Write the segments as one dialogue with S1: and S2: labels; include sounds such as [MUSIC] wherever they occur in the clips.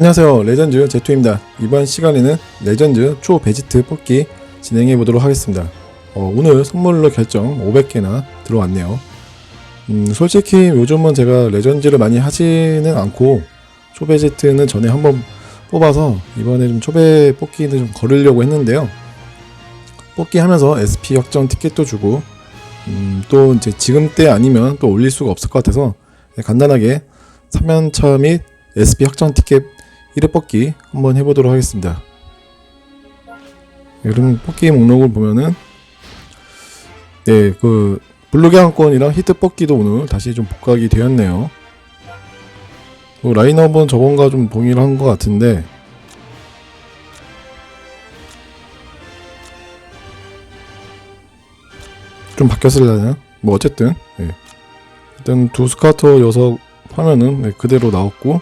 S1: 안녕하세요. 레전드 제투입니다. 이번 시간에는 레전드 초 베지트 뽑기 진행해 보도록 하겠습니다. 어, 오늘 선물로 결정 500개나 들어왔네요. 음, 솔직히 요즘은 제가 레전드를 많이 하지는 않고 초 베지트는 전에 한번 뽑아서 이번에 좀 초배 뽑기는 좀 걸으려고 했는데요. 뽑기 하면서 SP 확정 티켓도 주고 음, 또 이제 지금 때 아니면 또 올릴 수가 없을 것 같아서 간단하게 3연차 및 SP 확정 티켓 1회 뽑기 한번 해보도록 하겠습니다. 여러분 뽑기 목록을 보면은 네, 그 블루 계약권이랑 히트 뽑기도 오늘 다시 좀 복각이 되었네요. 뭐 라인업은 저번과 좀 동일한 것 같은데 좀 바뀌었을려나? 뭐 어쨌든 네. 일단 두 스카터 녀석 화면은 네, 그대로 나왔고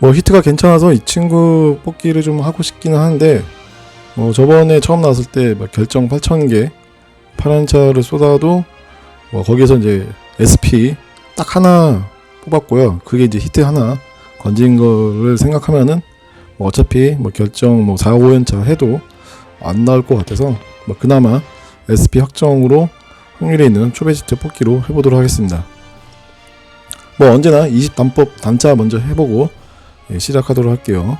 S1: 뭐 히트가 괜찮아서 이 친구 뽑기를 좀 하고 싶기는 한데 뭐 저번에 처음 나왔을 때막 결정 8,000개 파란 차를 쏟아도 뭐 거기서 이제 SP 딱 하나 뽑았고요. 그게 이제 히트 하나 건진 거를 생각하면은 뭐 어차피 뭐 결정 뭐 4, 5연차 해도 안 나올 것 같아서 뭐 그나마 SP 확정으로 확률이 있는 초베지트 뽑기로 해보도록 하겠습니다. 뭐 언제나 20 단법 단자 먼저 해보고 예, 시작하도록 할게요.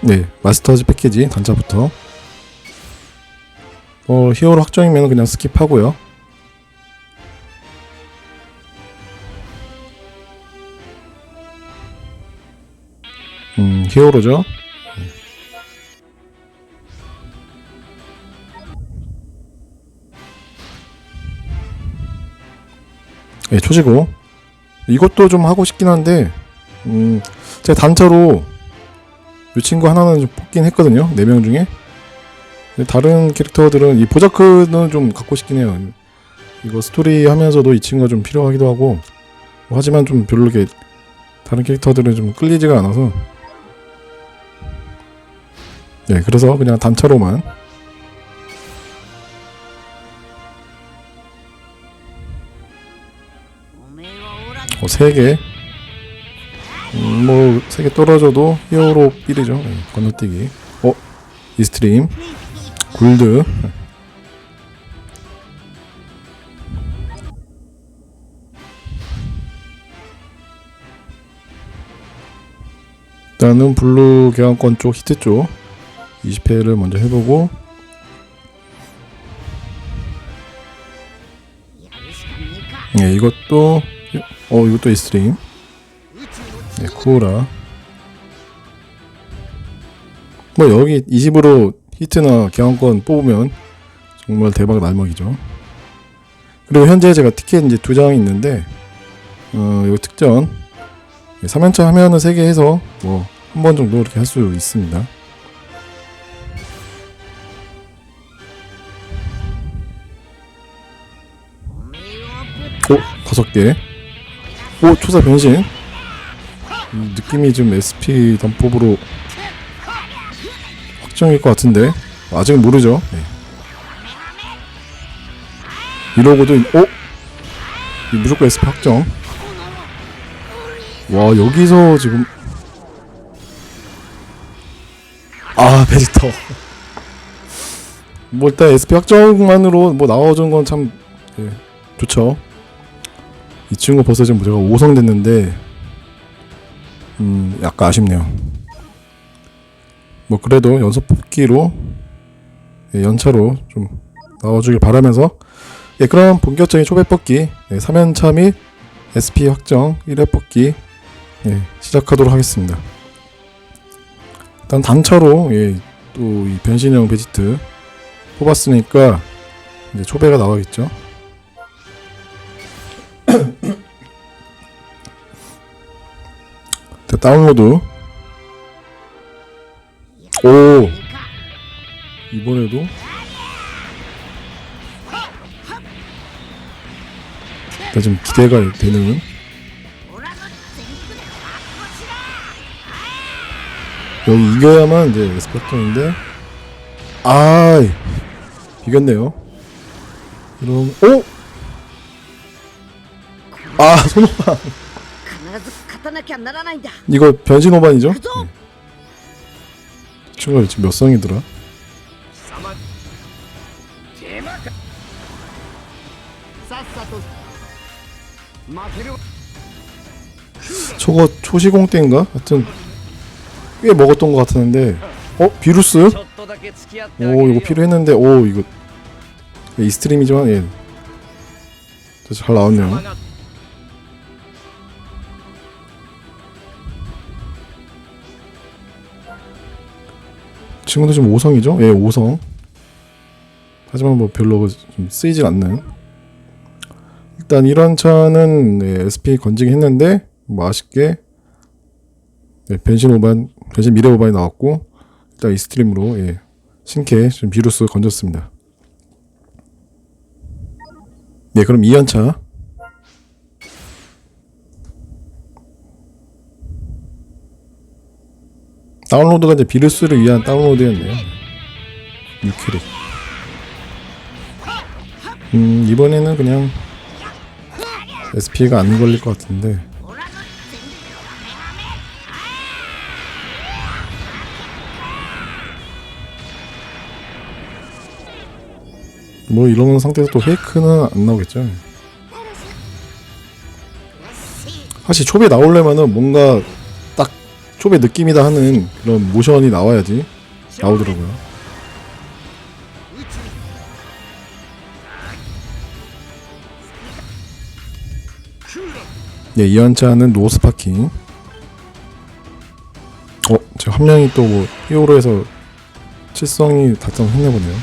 S1: 네, 마스터즈 패키지 단자부터. 어, 히어로 확정이면 그냥 스킵하고요. 음, 히어로죠. 예, 초지고 이것도 좀 하고 싶긴 한데 음, 제가 단체로 이 친구 하나는 좀 뽑긴 했거든요. 네 명 중에 다른 캐릭터들은 이 보자크는 좀 갖고 싶긴 해요. 이거 스토리 하면서도 이 친구가 좀 필요하기도 하고 뭐 하지만 좀 별로 이렇게 다른 캐릭터들은 좀 끌리지가 않아서 네 그래서 그냥 단차로만 어, 3개. 음, 뭐, 3개 떨어져도 히어로 삘이죠. 네, 건너뛰기. 어, 이스트림. 굴드. 일단은 블루 교환권 쪽 히트 쪽 20회를 먼저 해보고 네, 이것도 어 이것도 이스트림 네 쿠오라. 뭐 여기 20으로 히트나 교환권 뽑으면 정말 대박 날먹이죠. 그리고 현재 제가 티켓 이제 두 장 있는데 어 이거 특전. 3연차 하면은 3개 해서 뭐 한 번 정도 이렇게 할 수 있습니다. 오 다섯 개. 오 초사 변신. 음, 느낌이 좀 SP 덤법으로 확정일 것 같은데 아직은 모르죠. 네. 이러고도 오이 무조건 SP 확정. 와 여기서 지금 아 베지터. 뭐 일단 SP 확정만으로 뭐 나와준 건참 예, 좋죠. 이 친구 벌써 지금 제가 5성 됐는데 음 약간 아쉽네요. 뭐 그래도 연속 뽑기로 예, 연차로 좀 나와주길 바라면서 예 그럼 본격적인 초배 뽑기 예, 3연차 및 SP 확정 1회 뽑기 예, 시작하도록 하겠습니다. 일단 단차로 예, 또 이 변신형 베지트 뽑았으니까 이제 초배가 나와겠죠 다운로드. 오. 이번에도 나좀 기대가 되는 여기 이겨야만 이제 스펙터인데 아이 비겼네요. 그럼 오! 아 손오반 이거 변신 오반이죠? 가족! 음. 지금 몇 성이더라? 저거 초시공 때인가? 하여튼 꽤 먹었던 것 같았는데 어? 비루스? 오 이거 필요했는데 오 이거 이스트림이지만 예. 잘 나왔네요 친구도 지금 5성이죠? 예 5성. 하지만 뭐 별로 좀 쓰이질 않는. 일단 이런 차는 네, SP 건지기 했는데 뭐 아쉽게 네, 변신 오반 변신 미래 오반이 나왔고 일단 이 스트림으로 예, 신캐 좀 비루스 건졌습니다. 네 그럼 2연차 다운로드가 이제 비루스를 위한 다운로드였네요. 6캐릭 음 이번에는 그냥 SP가 안 걸릴 것 같은데. 뭐 이런 상태에서 또 페이크는 안 나오겠죠? 사실 초배 나오려면은 뭔가 딱 초배 느낌이다 하는 그런 모션이 나와야지 나오더라고요 네, 2연차는 노스파킹. 어, 제 함량이 또 뭐, 히어로에서 칠성이 달성했나 보네요.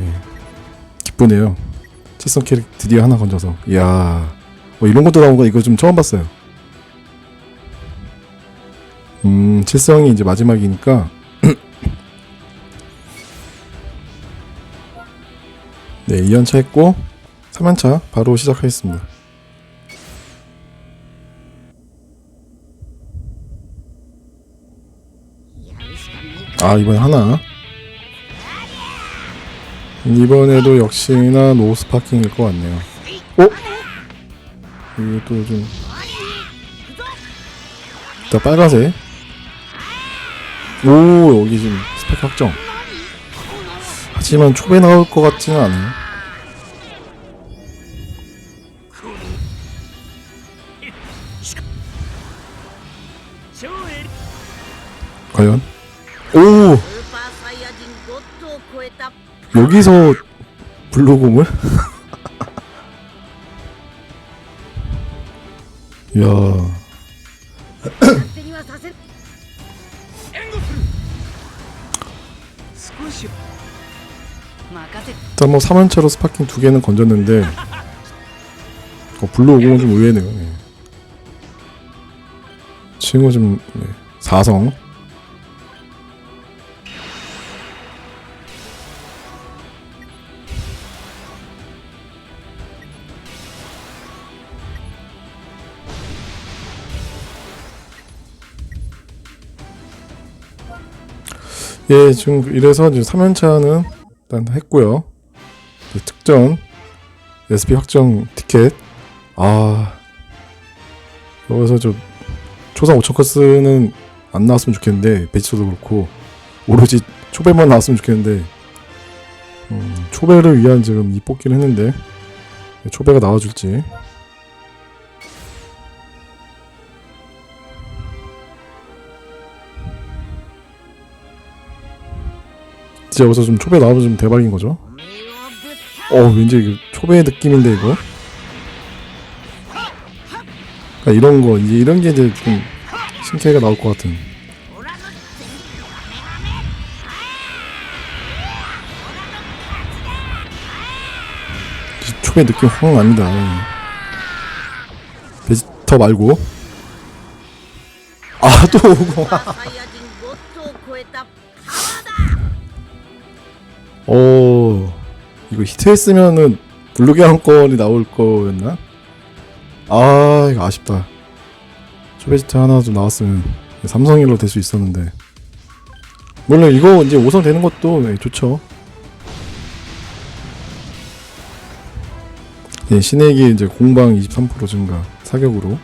S1: 예, 기쁘네요. 칠성 캐릭 드디어 하나 건져서. 이야, 뭐 이런 것도 나온 거 이거 좀 처음 봤어요. 음, 칠성이 이제 마지막이니까. [CLEARS THROAT] 네, 2연차 했고, 3연차 바로 시작하겠습니다. 아 이번에 하나 이번에도 역시나 노스파킹일 것 같네요 어? 이게 또좀 일단 빨간색 오 여기 지금 스펙 확정. 하지만 초배 나올 것 같지는 않아요. 과연? 오! 여기서 블루공을? [LAUGHS] 이야. 일단 뭐 3연차로 스파킹 두 개는 건졌는데 어, 블루공은 좀 의외네요. 예. 친구 좀 네, 4성. 예, 지금 이래서 이제 3연차는 일단 했고요. 이제 특전 SP 확정 티켓. 아, 여기서 저 초상 5천 커스는 안 나왔으면 좋겠는데 배치도 그렇고 오로지 초배만 나왔으면 좋겠는데 음, 초배를 위한 지금 이 뽑기를 했는데 초배가 나와줄지 진짜 여기서 좀 초배 나오면 좀 대박인 거죠. 어 왠지 초배 느낌인데 이거. 그러니까 이런 거 이제 이런 게 이제 좀 신캐가 나올 것 같은. 초배 느낌 확 납니다. 베지터 말고. 아 또 오고. [LAUGHS] 오 이거 히트했으면은 블루게 한 건이 나올 거였나? 아 이거 아쉽다 초베지트 하나 좀 나왔으면 삼성일로 될 수 있었는데 물론 이거 이제 5성 되는 것도 네, 좋죠. 네, 신액이 이제 공방 23% 증가 사격으로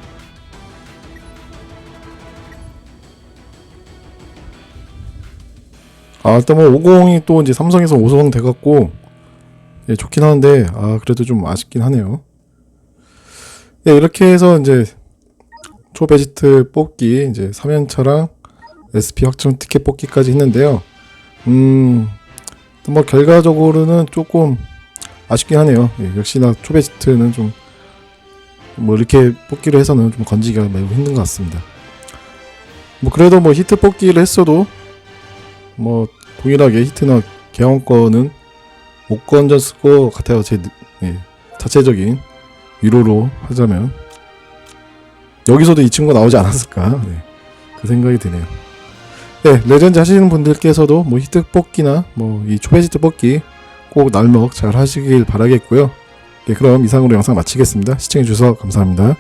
S1: 아 일단 뭐 50이 또 이제 삼성에서 5성 돼갖고 예, 좋긴 하는데 아 그래도 좀 아쉽긴 하네요. 네 이렇게 해서 이제 초베지트 뽑기 이제 3연차랑 SP 확정 티켓 뽑기까지 했는데요. 음, 또뭐 결과적으로는 조금 아쉽긴 하네요. 예, 역시나 초베지트는 좀 뭐 이렇게 뽑기를 해서는 좀 건지기가 매우 힘든 것 같습니다. 뭐 그래도 뭐 히트 뽑기를 했어도 뭐 동일하게 히트나 개원권은 못 건졌을 것 같아요. 제 예, 자체적인 위로로 하자면 여기서도 이 친구가 나오지 않았을까 네, 그 생각이 드네요. 네, 레전드 하시는 분들께서도 뭐 히트 뽑기나 뭐 이 초베지트 뽑기 꼭 날먹 잘 하시길 바라겠고요. 네, 그럼 이상으로 영상 마치겠습니다. 시청해주셔서 감사합니다.